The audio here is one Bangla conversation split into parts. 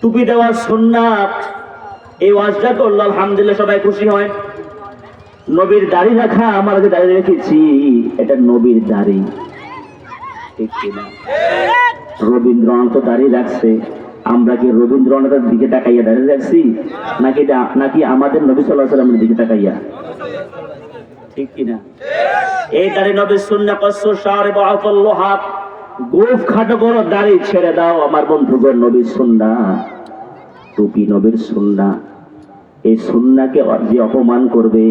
টুপি দেওয়া সুন্নাত। এই ওয়াজটা করল আলহামদুলিল্লাহ সবাই খুশি হয়। নবীর দাড়ি রাখা, আমরা যে দাড়ি রেখেছি, এটা নবীর দাড়ি। রবীন্দ্রনাথ দাড়ি রাখছে। আমরা কি রবীন্দ্রনাথের দিকে তাকাইয়া দাঁড়িয়ে রাখছি? নাকি নাকি আমাদের নবী সাল্লাহ সাল্লামের দিকে তাকাইয়া? ঠিক কিনা? এই দাড়ি নবীর শূন্য কষ্ট সারে বাহাত গোফ খাটো করো দাড়ি ছেড়ে দাও, আমার বন্ধুগণ, নবীর সুন্না। টুপি নবীর সুন্না। এই সুন্নাকে যে অপমান করবে।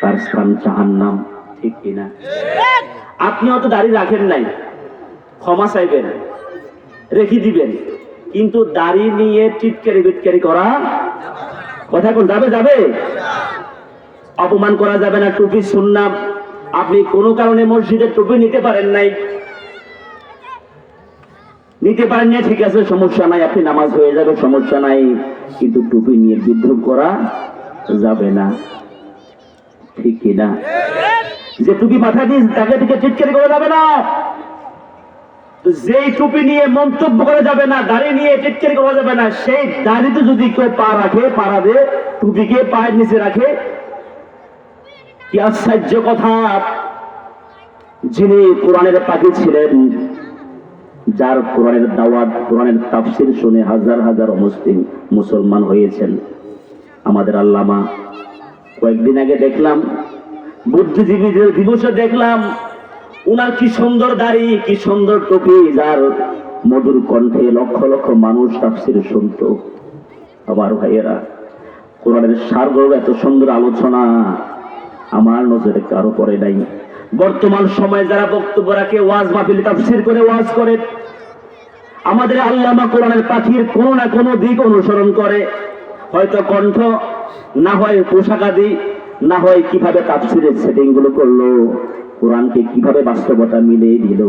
তার স্থান জাহান্নাম, ঠিক কিনা আপনি অত দাড়ি রাখেন নাই, ক্ষমা চাইবেন, রেখে দিবেন। কিন্তু দাড়ি নিয়ে টিটকারি বিটকারি করা, কথা কোন, যাবে যাবে? অপমান করা যাবে না, টুপি শুনলাম আপনি কোনো কারণে মসজিদে টুপি নিতে পারেন নাই। নিতে পারেন না, ঠিক আছে, সমস্যা নাই, আপনি নামাজ হয়ে যাবে, সমস্যা নাই। কিন্তু টুপি নিয়ে বিদ্রুপ করা যাবে না। ঠিক কিনা যে টুপি মাথা দিয়ে তাকে থেকে চিৎকারি করা যাবে না। যেই টুপি নিয়ে মন্তব্য করা যাবে না, দাড়ি নিয়ে চিৎকারি করা যাবে না, সেই দাড়িতে যদি কেউ পা রাখে পাড়া দিয়ে টুপিকে পায়ের নিচে রাখে, কি আশ্চর্য কথা। যিনি কোরআনের পাখি ছিলেন যার কোরআনের দাওয়াত, কোরআনের তাফসির শুনে হাজার হাজার মুসলিম মুসলমান হয়েছেন। আমাদের আল্লামা, কয়েকদিন আগে দেখলাম, বুদ্ধিজীবীদের দিবসে দেখলাম, উনার কি সুন্দর দাড়ি, কি সুন্দর টুপি, যার মধুর কণ্ঠে লক্ষ লক্ষ মানুষ তাফসির শুনত। আবার ভাইয়েরা, কোরআনের সারগর্ব এত সুন্দর আলোচনা আমার নজরে কারও পরে নাই। বর্তমান সময়ে যারা বক্তব্য রাখে, ওয়াজ মাহফিল, তাফসির করে ওয়াজ করে, আমাদের আল্লামা কোরআনের পাখির কোনো না কোনো দিক অনুসরণ করে। হয়তো কণ্ঠ, না হয় পোশাক আদি, না হয় কীভাবে তাফসিরের সেটিংগুলো করল, কোরআনকে কীভাবে বাস্তবতা মিলিয়ে দিল,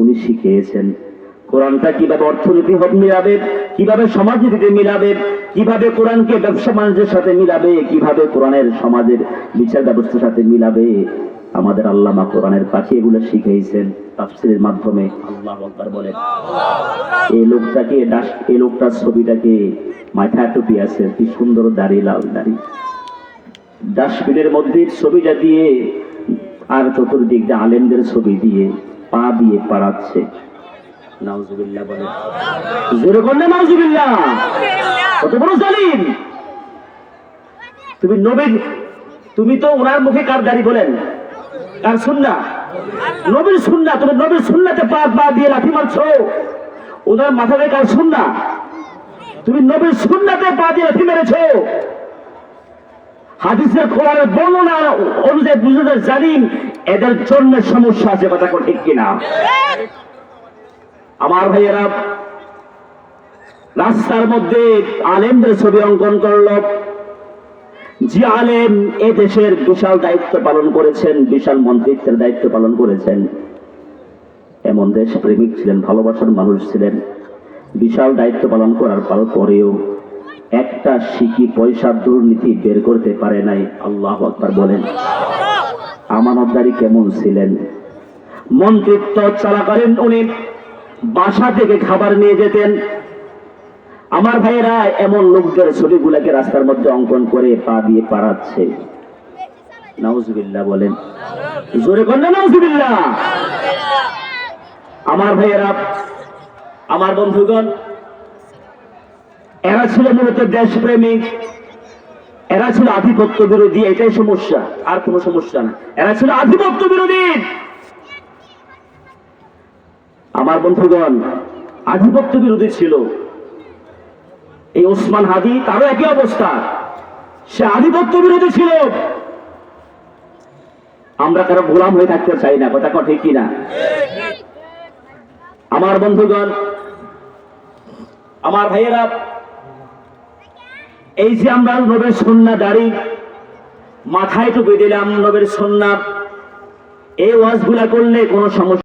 উনি শিখিয়েছেন। কোরআনটা কীভাবে অর্থনীতি মিলাবে, কীভাবে সমাজনীতিতে মিলাবে, কীভাবে কোরআনকে ব্যবসা বাণিজ্যের সাথে মিলাবে, কীভাবে কোরআনের সমাজের বিচার ব্যবস্থার সাথে মিলাবে আমাদের আল্লামা কোরআনের পাখি এগুলো শিখিয়েছেন তাফসিরের মাধ্যমে। আল্লাহ আকবার বলেন এই লোকটাকে এই লোকটার ছবিটাকে মাথা টুপি আছে কি সুন্দর দাড়ি লাল দাড়ি। ডাস্টবিনের মধ্যে ছবিটা দিয়ে আর চতুর্দিক দিয়ে আলেমদের ছবি দিয়ে পা দিয়ে পাড়াচ্ছে। নাউজুবিল্লাহ বলে। জোরে করলে নাউজুবিল্লাহ। কত বড় জালিম। তুমি নবীর তুমি তো ওনার মুখে কার দাড়ি বলেন? কার সুন্না নবীর সুন্না তুমি নবীর সুন্নাতে পা পা দিয়ে লাঠি মারছো। ওনার মাথাতে কার সুন্না তুমি নবীর সুন্নাতে পা দিয়ে লাঠি মেরেছো। হাদিসের কোরআনের বর্ণনা অনুযায়ী বুঝতে জানিন এদের জন্য সমস্যা আছে, কথা ঠিক কিনা? আমার ভাইয়েরা, রাস্তার মধ্যে আলেমদের ছবি অঙ্কন করল। যে আলেম এ দেশের বিশাল দায়িত্ব পালন করেছেন, বিশাল মন্ত্রিত্বের দায়িত্ব পালন করেছেন। এমন দেশ প্রেমিক ছিলেন, ভালোবাসার মানুষ ছিলেন। বিশাল দায়িত্ব পালন করার পর- পরেও একটা শিকি পয়সার দুর্নীতি বের করতে পারে নাই, আল্লাহ আকবার বলেন। আমানতদারি কেমন ছিলেন? মন্ত্রিত্ব চলাকালীন উনি বাসা থেকে খাবার নিয়ে যেতেন আমার ভাইয়েরা এমন লোকদের ছবিগুলাকে রাস্তার মধ্যে অঙ্কন করে পা দিয়ে পাড়াচ্ছে। নাউজুবিল্লাহ বলেন। জোরে নাউজুবিল্লাহ। আমার ভাইয়েরা, আমার বন্ধুগণ, এরা ছিল মূলত দেশপ্রেমিক, এরা ছিল আধিপত্য বিরোধী, এটাই সমস্যা, আর কোনো সমস্যা না। এরা ছিল আধিপত্য বিরোধী। আমার বন্ধুগণ, আধিপত্য বিরোধী ছিল। এই ওসমান হাদি, তারও একই অবস্থা। সে আধিপত্য বিরোধী ছিল। আমরা কারও গোলাম হয়ে থাকতে চাই না, কথা ঠিক কিনা আমার বন্ধুগণ, আমার ভাইয়েরা, এই যে আমরা নবের সন্না দাড়ি মাথায় টুপি দিলাম, নবের সন্না এই ওয়াজগুলা করলে কোনো সমস্যা